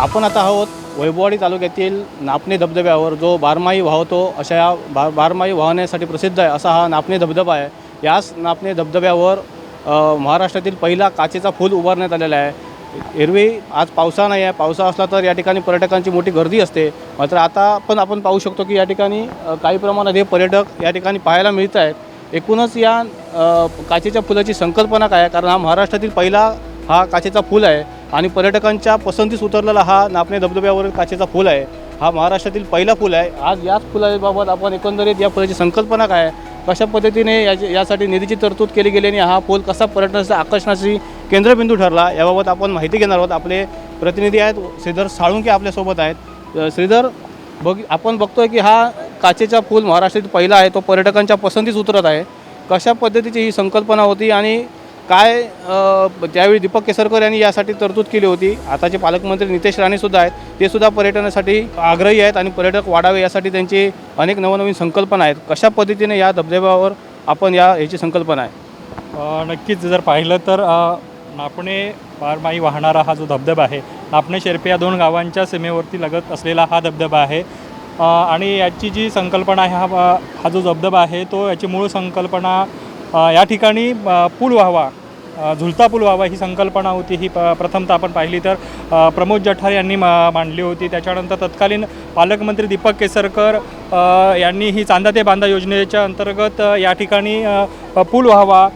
आपण आता आहोत वैभववाडी तालुक्यातील नापणे धबधब्यावर जो बारमाही वाहतो अशा या बा बारमाही वाहण्यासाठी प्रसिद्ध आहे असा हा नापणे धबधबा आहे. याच नापणे धबधब्यावर महाराष्ट्रातील पहिला काचेचा फूल उभारण्यात आलेला आहे. एरवी आज पावसा नाही आहे. पावसा असला तर या ठिकाणी पर्यटकांची मोठी गर्दी असते. मात्र आता पण आपण पाहू शकतो की या ठिकाणी काही प्रमाणात हे पर्यटक या ठिकाणी पाहायला मिळत आहेत. एकूणच या काचेच्या फुलाची संकल्पना काय आहे? कारण हा महाराष्ट्रातील पहिला हा काचेचा फूल आहे. आणि पर्यटकांच्या पसंतीस उतरलेला हा नापणे धबधब्यावरील काचेचा फूल आहे. हा महाराष्ट्रातील पहिला फूल आहे. आज याच फुलाबाबत आपण एकंदरीत या फुलाची संकल्पना काय कशा पद्धतीने याची यासाठी निधीची तरतूद केली गेली आणि हा पूल कसा पर्यटनाचा आकर्षणाची केंद्रबिंदू ठरला? याबाबत आपण माहिती घेणार आहोत. आपले प्रतिनिधी आहेत श्रीधर साळुंके आपल्यासोबत आहेत. श्रीधर बघ आपण बघतोय की हा काचेचा फूल महाराष्ट्रातील पहिला आहे. तो पर्यटकांच्या पसंतीस उतरत आहे. कशा पद्धतीची ही संकल्पना होती आणि काय ज्यावेळी त्यावेळी दीपक केसरकर यांनी यासाठी तरतूद केली होती आताचे पालकमंत्री नितेश राणेसुद्धा आहेत ते सुद्धा पर्यटनासाठी आग्रही आहेत आणि पर्यटक वाढावे यासाठी त्यांची अनेक नवनवीन संकल्पना आहेत. कशा पद्धतीने या धबधब्यावर आपण या याची संकल्पना आहे? नक्कीच. जर पाहिलं तर नापणे बारमाही वाहणारा हा जो धबधबा आहे नापणे शेर्पे या दोन गावांच्या सीमेवरती लगत असलेला हा धबधबा आहे. आणि याची जी संकल्पना आहे हा हा जो धबधबा आहे तो याची मूळ संकल्पना या ठिकाणी पूल व्हावा झुलता पूल व्हावा ही संकल्पना होती ही प प्रथमतः आपण पाहिली तर. प्रमोद जठार यांनी मा मांडली होती. त्याच्यानंतर तत्कालीन पालकमंत्री दीपक केसरकर यांनी ही चांदा ते बांधा योजनेच्या अंतर्गत या ठिकाणी पूल व्हावा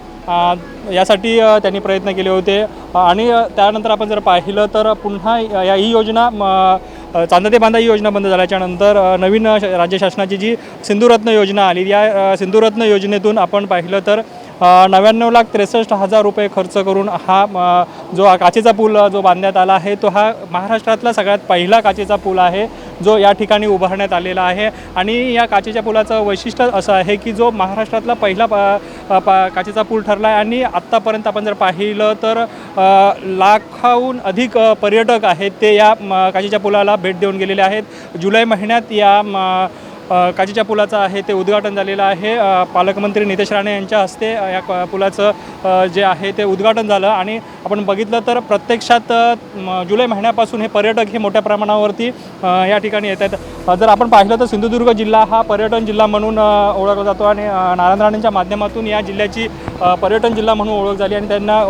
यासाठी त्यांनी प्रयत्न केले होते. आणि त्यानंतर आपण जर पाहिलं तर पुन्हा या ही योजना म, चांदा ते बांधा ही योजना बंद झाल्याच्यानंतर नवीन श- राज्य शासनाची जी सिंधुरत्न योजना आली या सिंधुरत्न योजनेतून आपण पाहिलं तर नव्याण्णव लाख त्रेसष्ट हजार रुपये खर्च करून हा जो काचेचा पूल जो बांधण्यात आला आहे तो हा महाराष्ट्रातला सगळ्यात पहिला काचेचा पूल आहे. जो या ठिकाणी उभारण्यात आलेला आहे. आणि या काचेच्या पुलाचं वैशिष्ट्य असं आहे की जो महाराष्ट्रातला पहिला प- पा काचेचा पूल ठरला आहे आणि आत्तापर्यंत आपण जर पाहिलं तर लाखाहून अधिक पर्यटक आहेत ते या काचेच्या पुलाला भेट देऊन गेलेले आहेत. जुलै महिन्यात या म, काचेच्या पुलाचं आहे ते उद्घाटन झालेलं आहे. पालकमंत्री नितेश राणे यांच्या हस्ते या क- पुलाचं जे आहे ते उद्घाटन झालं. आणि आपण बघितलं तर प्रत्यक्षात जुलै महिन्यापासून हे पर्यटक हे मोठ्या प्रमाणावरती या ठिकाणी येत आहेत. जर आपण पाहिलं तर सिंधुदुर्ग जिल्हा हा पर्यटन जिल्हा म्हणून ओळखला जातो आणि नारायण राणेंच्या माध्यमातून या जिल्ह्याची पर्यटन जिल्हा म्हणून ओळख झाली आणि त्यांना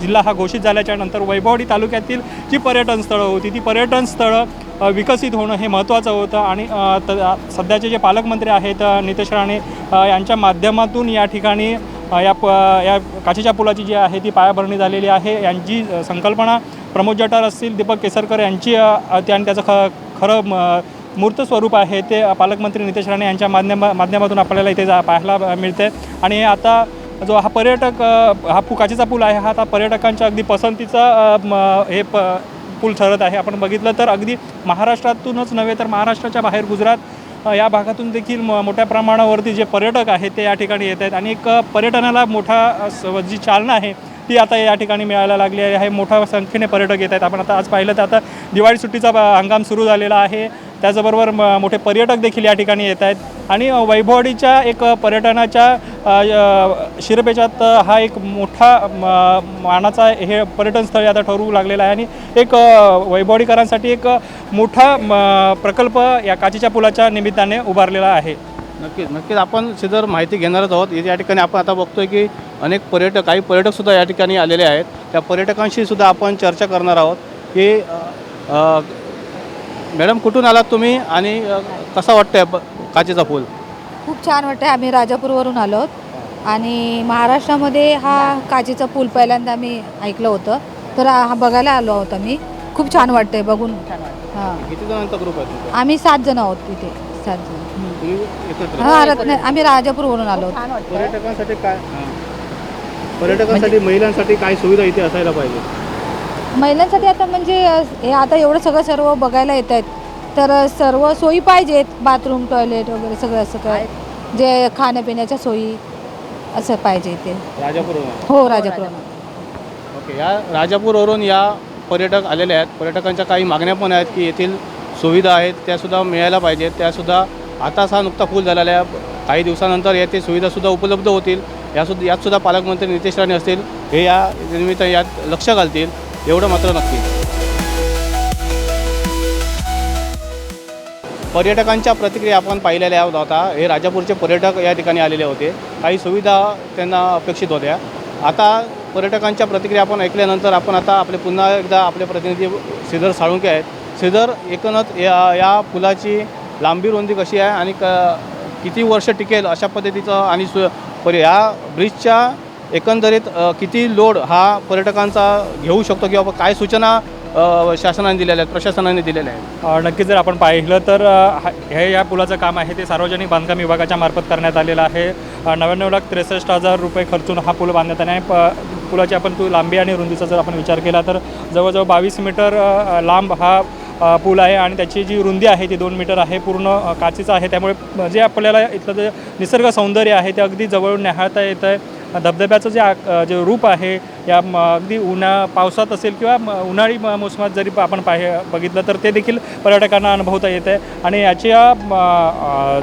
जिल्हा हा घोषित झाल्याच्यानंतर वैभवडी तालुक्यातील जी पर्यटन स्थळं होती ती पर्यटन स्थळं विकसित होणं हे महत्त्वाचं होतं आणि त सध्याचे जे पालकमंत्री आहेत नितेश राणे यांच्या माध्यमातून या ठिकाणी या प या काचेच्या पुलाची जी आहे ती पायाभरणी झालेली आहे. यांची संकल्पना प्रमोद जटार असतील दीपक केसरकर यांची ते आणि त्याचं ख खरं म, मूर्त स्वरूप आहे ते पालकमंत्री नितेश राणे यांच्या माध्यमा माध्यमातून आपल्याला इथे जा पाहायला मिळते. आणि आता जो हा पर्यटक हा पु काचेचा पूल आहे हा आता पर्यटकांच्या अगदी पसंतीचा हे प पूल ठरत आहे. आपण बघितलं तर अगदी महाराष्ट्रातूनच नव्हे तर महाराष्ट्राच्या बाहेर गुजरात या भागातून देखील मोठ्या प्रमाणावरती जे पर्यटक आहेत ते या ठिकाणी येत आहेत. आणि एक पर्यटनाला मोठा स- जी चालना आहे ती आता या ठिकाणी मिळायला लागली आहे. मोठ्या संख्येने पर्यटक येत आहेत. आपण आता आज पाहिलं तर आता दिवाळी सुट्टीचा हंगाम सुरू झालेला आहे. त्याचबरोबर म मोठे पर्यटक देखील या ठिकाणी येत आहेत. आणि वैभवडीच्या एक पर्यटनाच्या शिरपेचात हा एक मोठा म- मानाचा हे पर्यटन स्थळ आता ठरू लागलेलं आहे. आणि एक वैभवडीकरांसाठी एक मोठा प्रकल्प या काचेच्या पुलाच्या निमित्ताने उभारलेला आहे. नक्कीच नक्कीच. आपण श्रीधर माहिती घेणारच आहोत. या ठिकाणी आपण आता बघतोय की अनेक पर्यटक काही पर्यटकसुद्धा या ठिकाणी आलेले आहेत. त्या पर्यटकांशी सुद्धा आपण चर्चा करणार आहोत की मॅडम कुठून आलात तुम्ही आणि अ, कसा वाटतंय ब- काचेचा फूल खूप छान वाटतं आम्ही राजापूरवरून आलो आहोत आणि महाराष्ट्रामध्ये हा काचेचा पूल पहिल्यांदा आम्ही ऐकलं होतं. तर हा बघायला आलो आहोत आम्ही. खूप छान वाटतंय बघून. हां. किती जणांचा ग्रुप आहे तुमचा? आम्ही सात जण आहोत तिथे. सात जण. तुम्ही एकत्र? हां रत्न आम्ही राजापूरवरून आलो आहोत पर्यटकांसाठी काय? हां. पर्यटकांसाठी महिलांसाठी काय सुविधा इथे असायला पाहिजे? महिलांसाठी आता म्हणजे हे आता एवढं सगळं सर्व बघायला येत आहेत. तर सर्व सोयी पाहिजेत बाथरूम टॉयलेट वगैरे सगळं असं काय? जे खाण्यापिण्याच्या सोयी असं पाहिजे इथे राजापूरवरून? हो राजापूरवरून. ओके या राजापूरवरून या पर्यटक आलेले आहेत. पर्यटकांच्या काही मागण्या पण आहेत की येथील सुविधा आहेत त्यासुद्धा मिळायला पाहिजेत त्यासुद्धा आताच हा नुकता फुल झालेला आहे काही दिवसानंतर येथे सुविधासुद्धा उपलब्ध होतील. यासुद्धा यातसुद्धा पालकमंत्री नितेश राणे असतील. हे या निमित्त यात लक्ष घालतील. एवढं मात्र नक्की. पर्यटकांच्या प्रतिक्रिया आपण पाहिलेल्या होता हे राजापूरचे पर्यटक या ठिकाणी आलेले होते. काही सुविधा त्यांना अपेक्षित होत्या. आता पर्यटकांच्या प्रतिक्रिया आपण ऐकल्यानंतर आपण आता आपले पुन्हा एकदा आपले प्रतिनिधी श्रीधर साळुंके आहेत. श्रीधर एकूणच या या पुलाची लांबी रुंदी कशी आहे आणि क किती वर्ष टिकेल अशा पद्धतीचं आणि सु पर या ब्रिजच्या एकंदरीत किती लोड हा पर्यटकांचा घेऊ शकतो किंवा काय सूचना शासनाने दिलेल्या आहेत प्रशासनाने दिलेल्या आहेत? नक्कीच जर आपण पाहिलं तर हा- हे या पुलाचं काम आहे ते सार्वजनिक बांधकाम विभागाच्या मार्फत करण्यात आलेलं आहे. नव्याण्णव लाख त्रेसष्ट हजार रुपये खर्चून हा पूल बांधण्यात आला आहे. प पुलाची आपण तू लांबी आणि रुंदीचा जर आपण विचार केला तर जवळजवळ बावीस मीटर लांब हा पूल आहे आणि त्याची जी रुंदी आहे ती दोन मीटर आहे पूर्ण अ, काचेचं आहे. त्यामुळे जे आपल्याला इथलं जे निसर्ग सौंदर्य आहे ते अगदी जवळून न्याहाळता येतं आहे धबधब्याचं जे आ जे रूप आहे या म- अगदी उन्हा पावसात असेल किंवा म- उन्हाळी मोसमात जरी आपण पाहि बघितलं तर ते देखील पर्यटकांना अनुभवता येत आहे आणि याच्या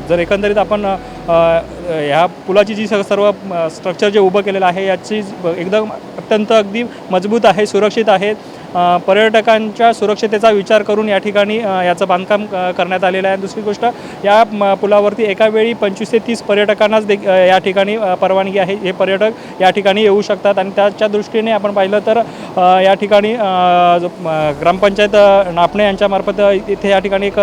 जर एकंदरीत आपण ह्या पुलाची जी स- सर्व स्ट्रक्चर जे उभं केलेलं आहे याची एकदम अत्यंत अगदी मजबूत आहे सुरक्षित आहे. पर्यटकांच्या सुरक्षतेचा विचार करून या ठिकाणी याचं बांधकाम करण्यात आलेलं आहे. दुसरी गोष्ट या म, पुलावरती एका वेळी पंचवीस ते तीस पर्यटकांनाच दे या ठिकाणी परवानगी आहे. हे पर्यटक या ठिकाणी येऊ शकतात. आणि त्याच्या दृष्टीने आपण पाहिलं तर या ठिकाणी जो, ग्रामपंचायत नापणे यांच्यामार्फत इथे या ठिकाणी एक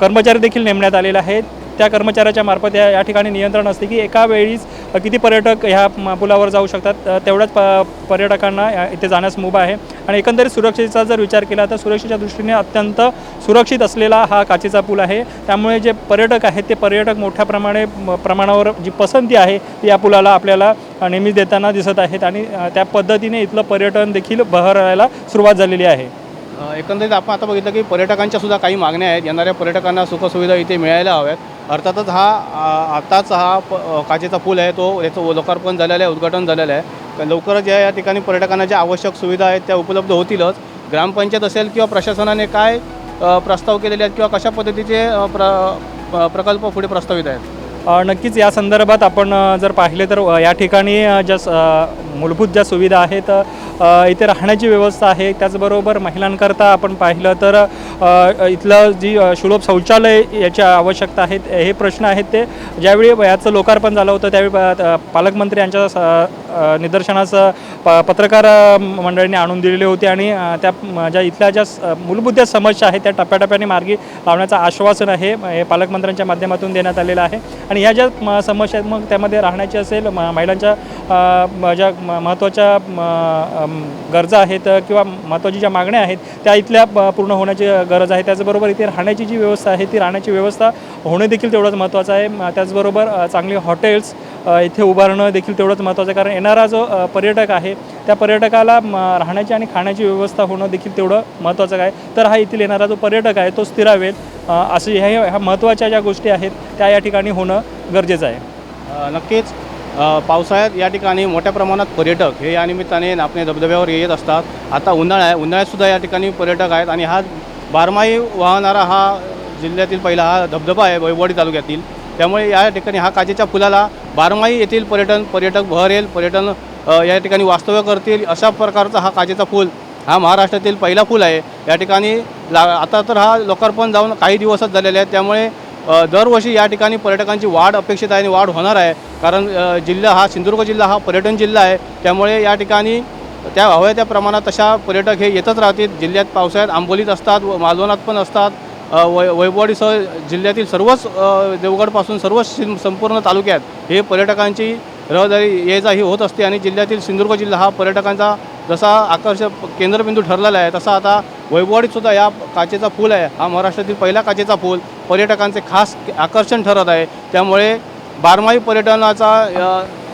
कर्मचारी देखील नेमण्यात आलेला आहे त्या कर्मचाऱ्याच्या मार्फत या या ठिकाणी नियंत्रण असते की एका वेळीच किती पर्यटक ह्या म, पुलावर जाऊ शकतात. तेवढ्याच प पर्यटकांना या- इथे जाण्यास मुभा आहे. आणि एकंदरीत सुरक्षेचा जर विचार केला तर सुरक्षेच्या दृष्टीने अत्यंत सुरक्षित असलेला हा काचेचा पूल आहे. त्यामुळे जे पर्यटक आहेत ते पर्यटक मोठ्या प्रमाणे प्रमाणावर जी पसंती आहे ती या पुलाला आपल्याला नेहमीच देताना दिसत आहेत. आणि त्या पद्धतीने इथलं पर्यटन देखील बहरायला सुरुवात झालेली आहे. एकंदरीत आपण आता बघितलं की पर्यटकांच्या सुद्धा काही मागण्या आहेत. येणाऱ्या पर्यटकांना सुखसुविधा इथे मिळायला हव्यात. अर्थातच हा आत्ताच हा प काचेचा पूल आहे तो याचं लोकार्पण झालेलं आहे उद्घाटन झालेलं आहे. लवकरच या या ठिकाणी पर्यटकांना ज्या आवश्यक सुविधा आहेत त्या उपलब्ध होतीलच. ग्रामपंचायत असेल किंवा प्रशासनाने काय प्रस्ताव केलेले आहेत किंवा कशा पद्धतीचे प्र प्रकल्प पुढे प्रस्तावित आहेत? नक्कीच या संदर्भात आपण जर पाहिले तर या ठिकाणी जस ज्या मूलभूत ज्या सुविधा आहेत इथे राहण्याची व्यवस्था आहे. त्याचबरोबर महिलांकरता आपण पाहिलं तर इथलं जी सुलभ शौचालय याची आवश्यकता आहेत हे प्रश्न आहेत ते. ज्यावेळी याचं लोकार्पण झालं होतं त्यावेळी पालकमंत्री यांच्या स- निदर्शनास प पत्रकार मंडळीने आणून दिलेले होते आणि त्या ज्या इथल्या ज्या स- मूलभूत ज्या समस्या आहेत त्या टप्प्याटप्प्याने मार्गी लावण्याचं आश्वासन आहे हे पालकमंत्र्यांच्या माध्यमातून देण्यात आलेलं आहे. आणि ह्या ज्या म- समस्या आहेत मग त्यामध्ये राहण्याची असेल म- महिलांच्या ज्या म- महत्त्वाच्या म- गरजा आहेत किंवा महत्त्वाची ज्या मागण्या आहेत त्या इथल्या पूर्ण होण्याची गरज आहे. त्याचबरोबर इथे राहण्याची जी व्यवस्था आहे ती राहण्याची व्यवस्था होणे देखील तेवढंच महत्त्वाचं आहे. त्याचबरोबर चांगली हॉटेल्स इथे उभारणं देखील तेवढंच महत्त्वाचं आहे. कारण येणारा जो पर्यटक आहे त्या पर्यटकाला राहण्याची आणि खाण्याची व्यवस्था होणं देखील तेवढं महत्त्वाचं आहे. तर हा येथील येणारा जो पर्यटक आहे तो स्थिरावेल असं ह्या ह्या महत्त्वाच्या ज्या गोष्टी आहेत त्या या ठिकाणी होणं गरजेचं आहे. नक्कीच. पावसाळ्यात या ठिकाणी मोठ्या प्रमाणात पर्यटक हे या निमित्ताने नापणे धबधब्यावर येत असतात. आता उन्हाळा आहे. उन्हाळ्यातसुद्धा या ठिकाणी पर्यटक आहेत आणि हा बारमाही वाहणारा हा जिल्ह्यातील पहिला हा धबधबा आहे वैभववाडी तालुक्यातील. त्यामुळे या ठिकाणी हा काचेच्या फुलाला बारमाही येथील पर्यटन पर्यटक बहरेल पर्यटन या ठिकाणी वास्तव्य करतील अशा प्रकारचा हा काचेचा फूल हा महाराष्ट्रातील पहिला फूल आहे. या ठिकाणी ला आता तर हा लोकार्पण जाऊन काही दिवसच झालेले आहेत. त्यामुळे दरवर्षी या ठिकाणी पर्यटकांची वाढ अपेक्षित आहे आणि वाढ होणार आहे. कारण जिल्हा हा सिंधुदुर्ग जिल्हा हा पर्यटन जिल्हा आहे. त्यामुळे या ठिकाणी त्या हव्या त्या प्रमाणात तशा पर्यटक हे येतच राहतील. जिल्ह्यात पावसाळ्यात आंबोलीत असतात व मालवणात पण असतात. वै वैभवाडीसह जिल्ह्यातील सर्वच देवगडपासून सर्वच संपूर्ण तालुक्यात हे पर्यटकांची रहदारी ये जा ही होत असते आणि जिल्ह्यातील सिंधुदुर्ग जिल्हा हा पर्यटकांचा जसा आकर्षक केंद्रबिंदू ठरलेला आहे तसा आता वैभववाडीतसुद्धा या काचेचा पूल आहे. हा महाराष्ट्रातील पहिला काचेचा पूल. पर्यटकांचे खास आकर्षण ठरत आहे. त्यामुळे बारमाही पर्यटनाचा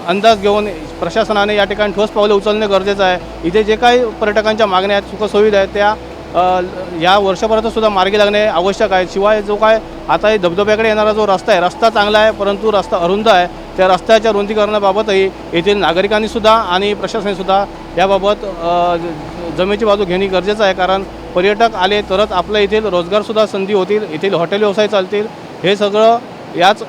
अंदाज घेऊन प्रशासनाने या ठिकाणी ठोस पावले उचलणे गरजेचं आहे. इथे जे काही पर्यटकांच्या मागण्या आहेत सुखसुविधा आहेत त्या या वर्षभरातच सुद्धा मार्गी लागणे आवश्यक आहे. शिवाय जो काय आता हे धबधब्याकडे येणारा जो रस्ता आहे रस्ता चांगला आहे परंतु रस्ता अरुंद आहे. त्या रस्त्याच्या रुंदीकरणाबाबतही येथील नागरिकांनीसुद्धा आणि प्रशासनानेसुद्धा याबाबत ज- जमेची बाजू घेणे गरजेचं आहे. कारण पर्यटक आले तरच आपल्या येथील रोजगारसुद्धा संधी होतील येथील हॉटेल व्यवसाय चालतील. हे सगळं याच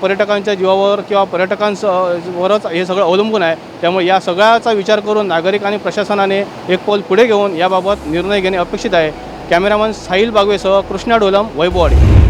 पर्यटकांच्या जीवावर किंवा पर्यटकांस वरच हे सगळं अवलंबून आहे. त्यामुळे या सगळ्याचा विचार करून नागरिक आणि प्रशासनाने एक पाऊल पुढे घेऊन याबाबत निर्णय घेणे अपेक्षित आहे. कॅमेरामन साहिल बागवेसह कृष्णा डोलम वैभववाडी